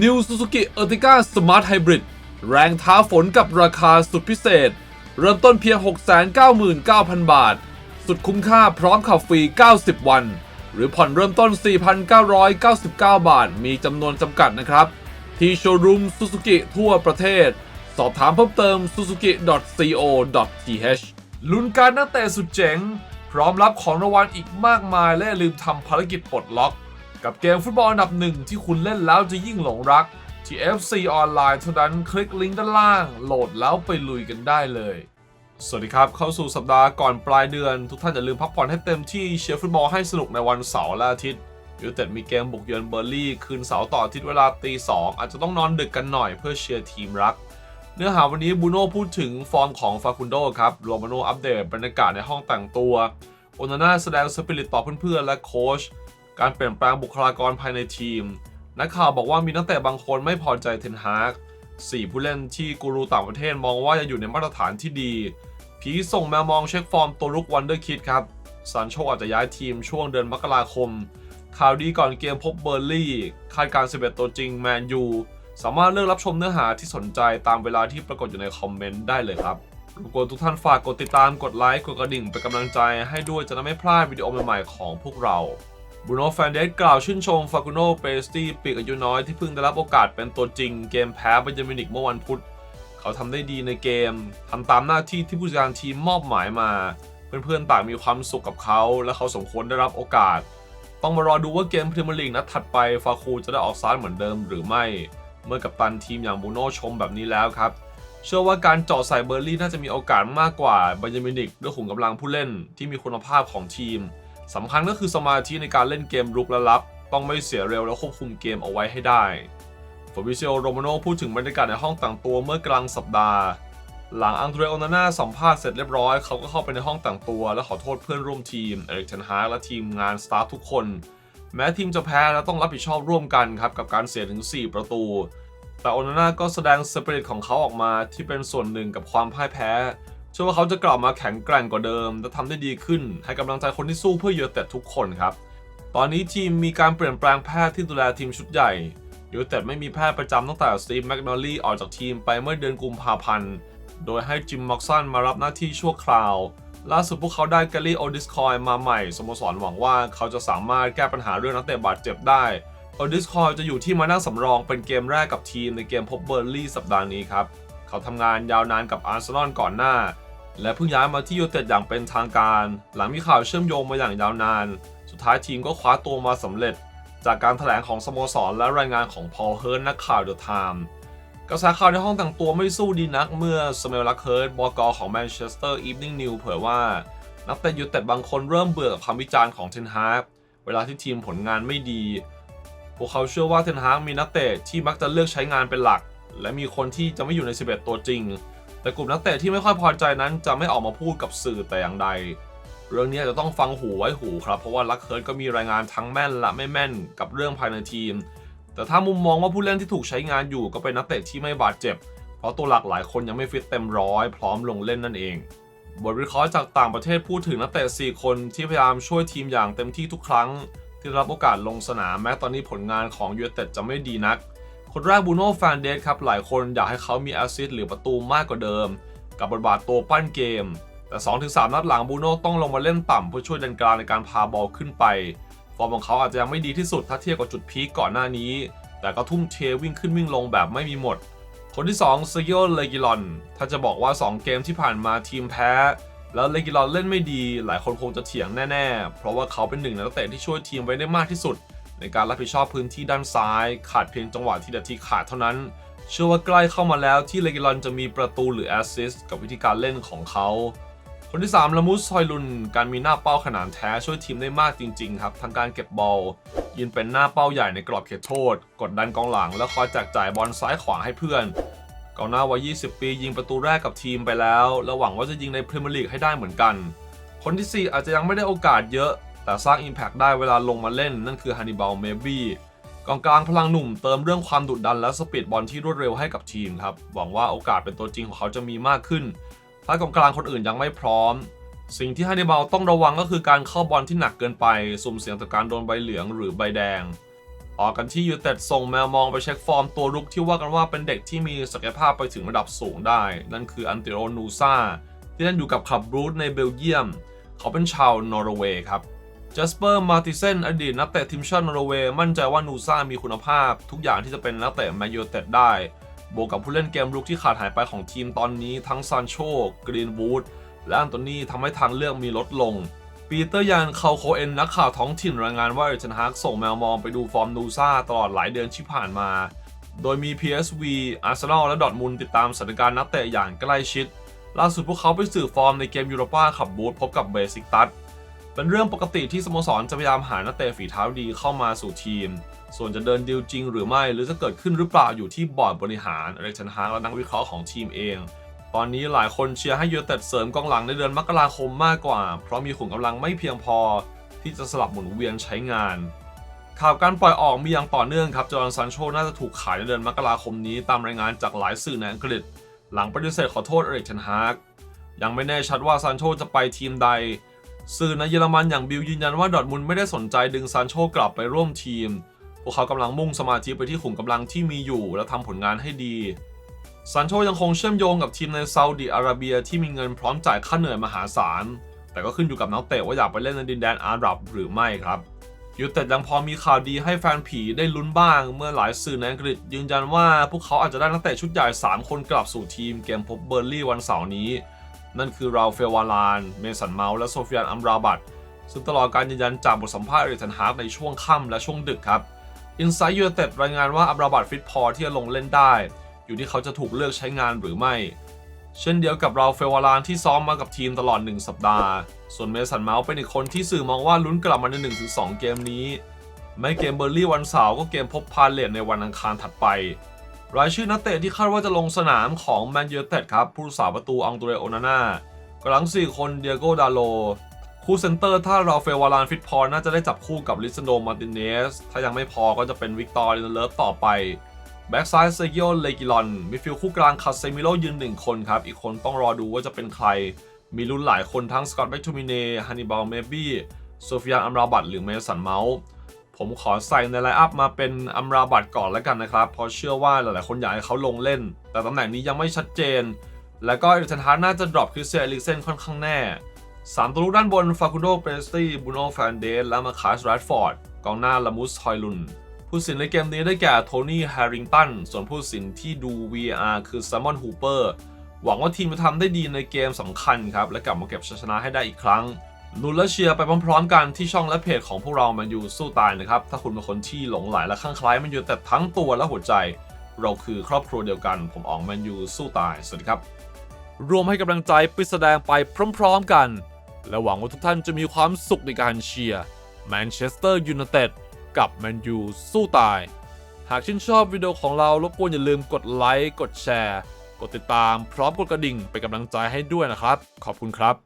New Suzuki Ertiga Smart Hybrid แรงท้าฝนกับราคาสุดพิเศษ เริ่มต้นเพียง 699,000 บาท สุดคุ้มค่าพร้อมขับฟรี 90 วัน หรือผ่อนเริ่มต้น 4,999 บาท มีจำนวนจำกัดนะครับ ที่โชว์รูม Suzuki ทั่วประเทศ สอบถามเพิ่มเติม suzuki.co.th ลุ้นการนักเตะสุดเจ๋ง พร้อมรับของรางวัลอีกมากมายและลืมทำภารกิจปลดล็อก กับเกมฟุตบอลอันดับหนึ่งที่คุณเล่นแล้วจะยิ่งหลงรัก ที่ FC ออนไลน์เท่านั้นคลิกลิงก์ด้านล่าง โหลดแล้วไปลุยกันได้เลย สวัสดีครับ เข้าสู่สัปดาห์ก่อนปลายเดือน ทุกท่านอย่าลืมพักผ่อนให้เต็มที่เชียร์ฟุตบอลให้สนุกในวันเสาร์และอาทิตย์ยูเต็ดมีเกมบุกเยือนเบอร์ลี่ คืนเสาร์ต่ออาทิตย์เวลาตีสองอาจจะต้องนอนดึกกันหน่อยเพื่อเชียร์ทีมรัก เนื้อหาวันนี้บูโน่พูดถึงฟอร์มของฟาคุนโดครับโรมาโนอัปเดตบรรยากาศในห้องแต่งตัวโอนาน่าแสดงสปิริตต่อเพื่อนๆและโค้ช การเปลี่ยนแปลงบุคลากรภายในทีม นักข่าวบอกว่ามีนักเตะบางคนไม่พอใจเทนฮากสี่ผู้เล่นที่กูรูต่างประเทศมองว่ายังอยู่ในมาตรฐานที่ดี ผีส่งแมวมองเช็คฟอร์มตัวลุกวันเดอร์คิดครับซานโชอาจจะย้ายทีมช่วงเดือนมกราคม ข่าวดีก่อนเกมพบเบอร์ลี่ คาดการ 11 ตัวจริงแมนยู สามารถเลือกรับชมเนื้อหาที่สนใจตามเวลาที่ปรากฏอยู่ในคอมเมนต์ได้เลยครับรบกวนทุกท่านฝากกดติดตาม กดไลค์ กดกระดิ่งเป็นกำลังใจให้ด้วยจะได้ไม่พลาดวิดีโอใหม่ๆของพวกเรา บูโน่แฟนเดสกล่าวชื่นชมฟากุโนเปสตี้ปีกอายุน้อยที่เพิ่งได้รับโอกาสเป็นตัวจริงเกมแพ้เบนจามินิกเมื่อวันพุธ เขาทำได้ดีในเกมทำตามหน้าที่ที่ผู้จัดการทีมมอบหมายมา เพื่อนๆต่างมีความสุขกับเขา และเขาสมควรได้รับโอกาส ต้องมารอดูว่าเกมพรีเมียร์ลีกนัดถัดไปฟาคูจะได้ออกสตาร์ทเหมือนเดิมหรือไม่ เมื่อกับตันทีมอย่างบูโน่ชมแบบนี้แล้วครับ เชื่อว่าการเจาะใส่เบอร์ลี่น่าจะมีโอกาสมากกว่าบันยามินิกด้วยขุมกำลังผู้เล่นที่มีคุณภาพของทีม สำคัญก็คือสมาธิในการเล่นเกมรุกและรับ ต้องไม่เสียเร็วและควบคุมเกมเอาไว้ให้ได้ฟอบิเซียโรมาโนพูดถึงบรรยากาศในห้องต่างตัวเมื่อกลางสัปดาห์ หลังอังเดรโอนาน่าสัมภาษณ์เสร็จเรียบร้อย เขาก็เข้าไปในห้องต่างตัว และขอโทษเพื่อนร่วมทีม เอริกเทนฮากและทีมงานสตาฟทุกคน แม้ทีมจะแพ้และต้องรับผิดชอบร่วมกันครับกับการเสียถึง 4 ประตู แต่โอนาน่าก็แสดงสปิริตของเขาออกมาที่เป็นส่วนหนึ่งกับความพ่ายแพ้ เชื่อว่าเขาจะกลับมาแข็งแกร่งกว่าเดิม และทำได้ดีขึ้น ให้กำลังใจคนที่สู้เพื่อเยูเต็ดทุกคนครับ ตอนนี้ทีมมีการเปลี่ยนแปลงแพทย์ที่ดูแลทีมชุดใหญ่ยูเต็ดไม่มีแพทย์ประจำตั้งแต่สตีฟแมกนอลลี่ออกจากทีมไปเมื่อเดือนกุมภาพันธ์ โดยให้จิมม็อกซันมารับหน้าที่ชั่วคราว ล่าสุดพวกเขาได้แกลลี่โอดิสคอยมาใหม่สโมสรหวังว่าเขาจะสามารถแก้ปัญหาเรื่องนักเตะบาดเจ็บได้โอดิสคอยจะอยู่ที่มานั่งสำรองเป็นเกมแรกกับทีมในเกมพบเบอร์ลี่สัปดาห์นี้ครับ เขาทำงานยาวนานกับอาร์เซนอลก่อนหน้า และเพิ่งย้ายมาที่ยูไนเต็ดอย่างเป็นทางการ หลังมีข่าวเชื่อมโยงมาอย่างยาวนาน สุดท้ายทีมก็คว้าตัวมาสำเร็จ จากการถแถลงของสโมสรและรายงานของพอลเฮิร์นนักข่าวเดอะไทม์กระแสข่าวในห้องแต่งตัวไม่สู้ดีนักเมื่อสเมลลักเฮิร์ตบอกอของแมนเชสเตอร์อีฟนิ่งนิวเผยว่า นักเตะยูไนเต็ดบางคนเริ่มเบื่อกับคำวิจารณ์ของเทนฮากเวลาที่ทีมผลงานไม่ดี พวกเขาเชื่อว่าเทนฮากมีนักเตะที่มักจะเลือกใช้งานเป็นหลัก และมีคนที่จะไม่อยู่ใน 11 ตัวจริง แต่กลุ่มนักเตะที่ไม่ค่อยพอใจนั้นจะไม่ออกมาพูดกับสื่อแต่อย่างใด เรื่องนี้อาจจะต้องฟังหูไว้หูครับ เพราะว่าลักเฮิร์ก็มีรายงานทั้งแม่นและไม่แม่นกับเรื่องภายในทีม แต่ถ้ามุมมองว่าผู้เล่นที่ถูกใช้งานอยู่ก็เป็นนักเตะที่ไม่บาดเจ็บ เพราะตัวหลักหลายคนยังไม่ฟิตเต็มร้อยพร้อมลงเล่นนั่นเองบทวิเคราะห์จากต่างประเทศพูดถึงนักเตะ 4 คนที่พยายามช่วยทีมอย่างเต็มที่ทุกครั้ง ที่รับโอกาสลงสนามแม้ตอนนี้ผลงานของยูไนเต็ดจะไม่ดีนัก คนแรกบูโน่แฟนเดสครับหลายคนอยากให้เขามีแอสซิสต์หรือประตูมากกว่าเดิม กับบทบาทตัวปั้นเกม แต่ 2-3 นัดหลังบูโน่ต้องลงมาเล่นต่ำเพื่อช่วยดันกลางในการพาบอลขึ้นไปฟอร์มของเขาอาจจะยังไม่ดีที่สุดถ้าเทียบกับจุดพีคก่อนหน้านี้ แต่ก็ทุ่มเทวิ่งขึ้นวิ่งลงแบบไม่มีหมด คนที่2เซกิโอเลกิลอน ถ้าจะบอกว่า 2 เกมที่ผ่านมาทีมแพ้ แล้วเลกิลอนเล่นไม่ดี หลายคนคงจะเถียงแน่ ๆ เพราะว่าเขาเป็นหนึ่งในนักเตะที่ช่วยทีมไว้ได้มากที่สุด ในการรับผิดชอบพื้นที่ด้านซ้าย ขาดเพียงจังหวะที่เด็ดที่ขาดเท่านั้น เชื่อว่าใกล้เข้ามาแล้วที่เลกิลอนจะมีประตูหรือแอสซิสต์กับวิธีการเล่นของเขาคนที่ 3 ละมุสซอยลุน การมีหน้าเป้าขนาดแท้ช่วยทีมได้มากจริง ๆ ครับ ทั้งการเก็บบอลยืนเป็นหน้าเป้าใหญ่ในกรอบเขตโทษ กดดันกองหลัง และคอยแจกจ่ายบอลซ้ายขวาให้เพื่อนกองหน้าวัย 20 ปี ยิงประตูแรกกับทีมไปแล้วและหวังว่าจะยิงในพรีเมียร์ลีกให้ได้เหมือนกัน คนที่ 4 อาจจะยังไม่ได้โอกาสเยอะ แต่สร้าง Impact ได้เวลาลงมาเล่นนั่นคือฮันนิบาลเมบี้กองกลางพลังหนุ่มเติมเรื่องความดุดันและสปีดบอลที่รวดเร็วให้กับทีมครับ หวังว่าโอกาสเป็นตัวจริงของเขาจะมีมากขึ้น ถ้ากองกลางคนอื่นยังไม่พร้อม สิ่งที่ฮันนิบาลต้องระวังก็คือการเข้าบอลที่หนักเกินไป สุ่มเสี่ยงต่อการโดนใบเหลืองหรือใบแดงออกกันที่ยูเต็ดส่งแมวมองไปเช็คฟอร์มตัวรุกที่ว่ากันว่าเป็นเด็กที่มีศักยภาพไปถึงระดับสูงได้ นั่นคืออันเตโรนูซาที่เล่นอยู่กับคลับรูทในเบลเยียม เขาเป็นชาวนอร์เวย์ครับ จสเปอร์ มาติเซน อดีตนักเตะทีมชาตินอร์เวย์ มั่นใจว่านูซ่ามีคุณภาพ ทุกอย่างที่จะเป็นนักเตะแมนยูเต็ดได้ บวกกับผู้เล่นเกมรุกที่ขาดหายไปของทีมตอนนี้ทั้งซานโช กรีนวูด และอันโตนีทำให้ทางเลือกมีลดลง ปีเตอร์ยันคาโคเอนนักข่าวท้องถิ่นรายงานว่าเอเจนฮากส่งแมวมองไปดูฟอร์มนูซ่าตลอดหลายเดือนที่ผ่านมา โดยมี PSV อาร์เซนอลและดอทมุนติดตามสถานการณ์นักเตะอย่างใกล้ชิด ล่าสุดพวกเขาไปสื่อฟอร์มในเกมยูโรปาขับบูธพบกับเบสิกตัส เป็นเรื่องปกติที่สโมสรจะพยายามหานักเตะฝีเท้าดีเข้ามาสู่ทีม ส่วนจะเดินดีลจริงหรือไม่ หรือจะเกิดขึ้นหรือเปล่าอยู่ที่บอร์ดบริหารเอริกเทนฮากและนักวิเคราะห์ของทีมเอง ตอนนี้หลายคนเชียร์ให้ยูเต็ดเสริมกองหลังในเดือนมกราคมมากกว่า เพราะมีขุมกำลังไม่เพียงพอ ที่จะสลับหมุนเวียนใช้งาน ข่าวการปล่อยออกมีอย่างต่อเนื่องครับจอร์แดนซันโชน่าจะถูกขายในเดือนมกราคมนี้ตามรายงานจากหลายสื่อในอังกฤษ หลังปฏิเสธขอโทษเอริกเทนฮากยังไม่แน่ชัดว่าซันโชจะไปทีมใด สื่อในเยอรมันอย่างบิลยืนยันว่าดอทมุนไม่ได้สนใจดึงซานโชกลับไปร่วมทีม พวกเขากำลังมุ่งสมาธิไปที่ขุมกำลังที่มีอยู่และทำผลงานให้ดีซานโชยังคงเชื่อมโยงกับทีมในซาอุดิอาระเบียที่มีเงินพร้อมจ่ายค่าเหนื่อยมหาศาล แต่ก็ขึ้นอยู่กับนักเตะว่าอยากไปเล่นในดินแดนอาหรับหรือไม่ครับยูเต็ดยังพอมีข่าวดีให้แฟนผีได้ลุ้นบ้าง เมื่อหลายสื่อในอังกฤษยืนยันว่าพวกเขาอาจจะได้นักเตะชุดใหญ่ 3 คนกลับสู่ทีมเกมพบเบอร์ลี่วันเสาร์นี้ นั่นคือราเฟลวาลาน เมสันเมาส์และโซฟิยานอัมราบัตซึ่งตลอดการยืนยันจากบทสัมภาษณ์เอริกเทนฮากในช่วงค่ำและช่วงดึกครับอินไซต์ยู i นเต็ดรายงานว่าอัมราบัตฟิตพอที่จะลงเล่นได้ อยู่ที่เขาจะถูกเลือกใช้งานหรือไม่ เช่นเดียวกับราเฟลวาลานที่ซ้อมมากับทีมตลอด 1 สัปดาห์ ส่วนเมสันเมาส์เป็นอีกคนที่สื่อมองว่าลุ้นกลับมาใน1-2 เกมนี้ไม่เกมเบอร์ลี่วันเสาร์ก็เกมพบพาเลตในวันอังคารถัดไป รายชื่อนักเตะที่คาดว่าจะลงสนามของแมนยูเต็ดครับ ผู้รักษาประตูอังตูเรโอนาน่ากำลัง4คนเดียโกดาโล คู่เซนเตอร์ถ้าราเฟลวารานฟิตพอน่าจะได้จับคู่กับลิซันโดมาร์ติเนส ถ้ายังไม่พอก็จะเป็นวิกตอร์ลินเลิฟต่อไป แบ็กซ้ายเซกิโอเลกิลอนมิดฟิลด์คู่กลางคาเซมิโลยืนหนึ่งคนครับ อีกคนต้องรอดูว่าจะเป็นใคร มีลุ้นหลายคนทั้งสกอตแบ็กทูมิเน่ฮันนิบาลเมบี้โซฟิยานอัมราบัตหรือเมสันเมาส์ ผมขอใส่ในไลน์อัพมาเป็นอัมราบัตก่อนแล้วกันนะครับ เพราะเชื่อว่าหลายๆคนอยากให้เขาลงเล่น แต่ตำแหน่งนี้ยังไม่ชัดเจน แล้วก็เอริกเทนฮากน่าจะดรอปคริสเซียนเอลิกเซนค่อนข้างแน่สามตัวลูกด้านบนฟาคุโดเปรสตี้บูโนแฟนเดสและมาคาสแรดฟอร์ดกองหน้าลามุสฮอยลุน ผู้สินในเกมนี้ได้แก่โทนี่แฮริงตันส่วนผู้สินที่ดู VR คือแซมมอนฮูเปอร์หวังว่าทีมจะทำได้ดีในเกมสำคัญครับ และกลับมาเก็บชัยชนะให้ได้อีกครั้ง ลุ้นและเชียร์ไปพร้อมๆกันที่ช่องและเพจของพวกเราแมนยูสู้ตายนะครับ ถ้าคุณเป็นคนที่หลงไหลและคลั่งคล้แมนยูแต่ทั้งตัวและหัวใจ เราคือครอบครัวเดียวกัน ผมอ๋องแมนยูสู้ตาย สวัสดีครับ รวมให้กำลังใจไปแสดงไปพร้อมๆกัน และหวังว่าทุกท่านจะมีความสุขในการเชียร์แมนเชสเตอร์ยูไนเต็ดกับแมนยูสู้ตาย หากชื่นชอบวิดีโอของเรารบกวนอย่าลืมกดไลค์กดแชร์ กดติดตามพร้อมกดกระดิ่งเป็นกำลังใจให้ด้วยนะครับ ขอบคุณครับ